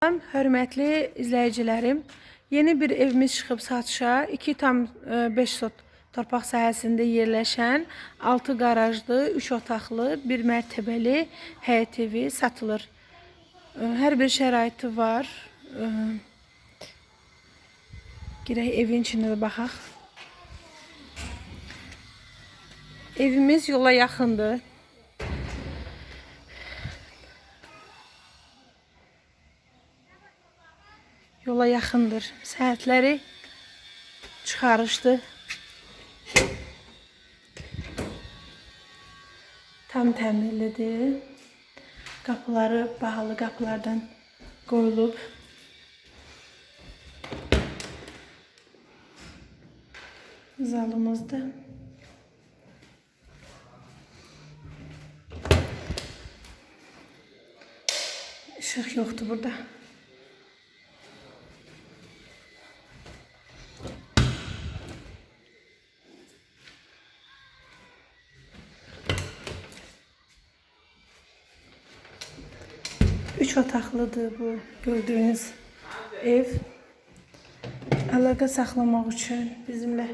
Hörmətli izləyicilərim. Yeni bir evimiz çıxıb satışa. 2,5 sot torpaq sahəsində yerləşən 6 qarajlı, 3 otaqlı, 1 mərtəbəli həyət evi satılır. Ə, Hər bir şəraiti var. Ə, Girək evin içində də baxaq. Evimiz yola yaxındır. Yola yaxındır. Səhətləri çıxarışdı. Tam təmirlidir. Qapıları bahalı qapılardan qoyulub. Zalımızdır. Işıq yoxdur burada. Üç otaqlıdır bu gördüğünüz ev. Əlaqə saxlamaq üçün bizimlə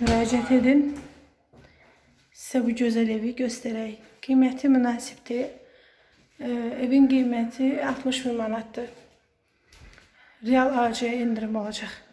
müraciət edin. Sizə bu gözəl evi göstərək. Qiyməti münasibdir. Ee, evin qiyməti 60 min manatdır. Real AC indirim olacaq.